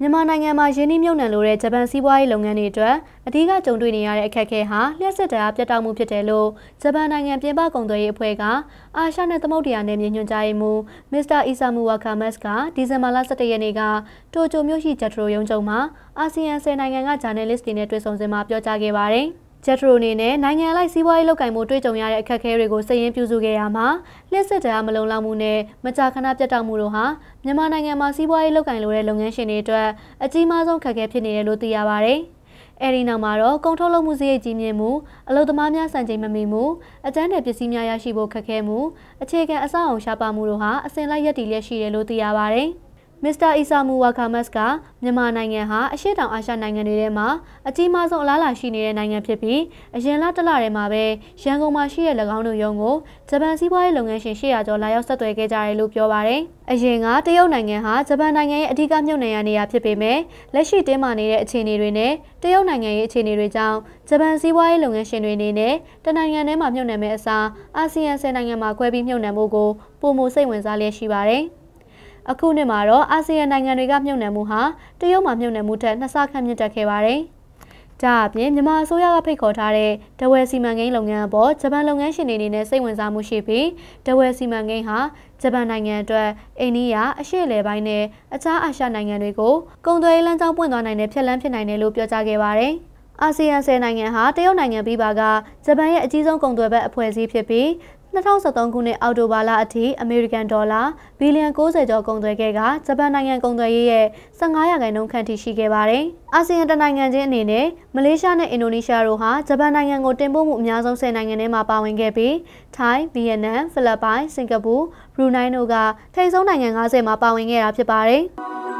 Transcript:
မြန်မာနိုင်ငံမှာရင်းနှီးမြှုပ်နှံလိုတဲ့ဂျပန်စီးပွားရေးလုပ်ငန်းတွေအတွက်အဓိကကြုံတွေ့နေရတဲ့အခက်အခဲဟာလျှက်စစ်တရားပြတ်တောက်မှုဖြစ်တယ်လို့ဂျပန်နိုင်ငံပြင်ပကုန်သွယ်ရေးအဖွဲ့ကအာရှနဲ့သမုဒ္ဒရာနယ်မြေညွှန်ကြားရေးမှူးမစ္စတာအီဆာမူဝါကာမတ်စ်ကဒီဇင်ဘာလ17ရက်နေ့ကတိုကျိုမြို့ရှိဂျက်ထရိုရုံးချုပ်မှာအာဆီယံဆယ်နိုင်ငံကဂျာနယ်လစ်တွေနဲ့တွေ့ဆုံစဉ်မှာပြောကြားခဲ့ပါတယ်။ ဂျက်ထရိုအနေနဲ့နိုင်ငံလိုက်စီးပွားရေးလုပ်ကိုင်မှုတွေ့ကြုံရတဲ့အခက်အခဲတွေကိုစည်ရင်းပြုစုခဲ့ရမှာလျှက်စစ်တရားမလုံလောက်မှုနဲ့မကြာခဏပြတ်တောက်မှုတို့ဟာမြန်မာနိုင်ငံမှာစီးပွားရေးလုပ်ကိုင်လိုတဲ့လုပ်ငန်းရှင်တွေအတွက်အကြီးမားဆုံးခက်ခဲဖြစ်နေတယ်လို့သိရပါဗျ။အဲဒီနောက်မှာတော့ကုန်ထုတ်လုပ်မှုစရိတ်ကြီးမြင့်မှုအလုပ်သမားများစံချိန်မမီမှုအကျန်းတဲ့ပစ္စည်းများရရှိဖို့ခက်ခဲမှုအခြေခံအဆောက်အအုံရှားပါမှုတို့ဟာအစဉ်လိုက်ရည်တည်လျက်ရှိတယ်လို့သိရပါဗျ။ မစ္စတာအီဆာမူဝါကာမတ်ကမြန်မာနိုင်ငံဟာအရှေ့တောင်အာရှနိုင်ငံတွေထဲမှာအကြီးမားဆုံးအလားအလာရှိနေတဲ့နိုင်ငံဖြစ်ပြီးအရင်လတလထဲမှာပဲရန်ကုန်မှာရှိတဲ့၎င်းတို့ရုံးကိုဂျပန်စီးပွားရေးလုပ်ငန်းရှင်800ကျော်လာရောက်ဆက်သွယ်ခဲ့ကြတယ်လို့ပြောပါရယ်။အရင်ကတရုတ်နိုင်ငံဟာဂျပန်နိုင်ငံရဲ့အဓိကမြုပ်နှံရနေရဖြစ်ပေမဲ့လက်ရှိတင်းမာနေတဲ့အခြေအနေတွေနဲ့တရုတ်နိုင်ငံရဲ့အခြေအနေတွေကြောင့်ဂျပန်စီးပွားရေးလုပ်ငန်းရှင်တွေအနေနဲ့တနိုင်ငံထဲမှာမြုပ်နှံမဲ့အစားအာဆီယံ10နိုင်ငံမှာခွဲပြီးမြုပ်နှံဖို့ကိုပုံမစိတ်ဝင်စားလျက်ရှိပါတယ်။ အခုနှစ်မှာတော့အာဆီယံနိုင်ငံတွေကမြုပ်နှံမှုဟာတရုတ်မှာမြုပ်နှံမှုထက်နှစ်ဆခန့်မြင့်တက်ခဲ့ပါတယ်။ဒါအပြင်မြန်မာအစိုးရကဖိတ်ခေါ်ထားတဲ့ဒဝယ်စီမံကိန်းလုပ်ငန်းအပေါ်ဂျပန်လုပ်ငန်းရှင်တွေအနေနဲ့စိတ်ဝင်စားမှုရှိပြီးဒဝယ်စီမံကိန်းဟာဂျပန်နိုင်ငံအတွက်အိန္ဒိယအရှေ့အလယ်ပိုင်းနဲ့အခြားအာရှနိုင်ငံတွေကိုကုန်သွယ်ရေးလမ်းကြောင်းပွင့်သွားနိုင်တဲ့ဖြတ်လန်းဖြစ်နိုင်တယ်လို့ပြောကြားခဲ့ပါတယ်။အာဆီယံ10နိုင်ငံဟာတရုတ်နိုင်ငံပြီးပါကဂျပန်ရဲ့အကြီးဆုံးကုန်သွယ်ဘက်အဖွဲ့အစည်းဖြစ်ပြီး2023ခုနှစ်အောက်တိုဘာလအထိအမေရိကန်ဒေါ်လာဘီလီယံ60ကျော်ကုန်သွယ်ခဲ့ကဂျပန်နိုင်ငံကုန်သွယ်ရေးရဲ့15ရာခိုင်နှုန်းခန့်ထိရှိခဲ့ပါတယ်။အာဆီယံတနိုင်ငံချင်းအနေနဲ့မလေးရှားနဲ့အင်ဒိုနီးရှားတို့ဟာဂျပန်နိုင်ငံကိုတင်ပို့မှုအများဆုံး10နိုင်ငံထဲမှာပါဝင်ခဲ့ပြီးထိုင်း၊ဗီယက်နမ်၊ဖိလစ်ပိုင်၊စင်ကာပူ၊ဘရူနိုင်းတို့ကထိပ်ဆုံးနိုင်ငံ90မှာပါဝင်ခဲ့တာဖြစ်ပါတယ်။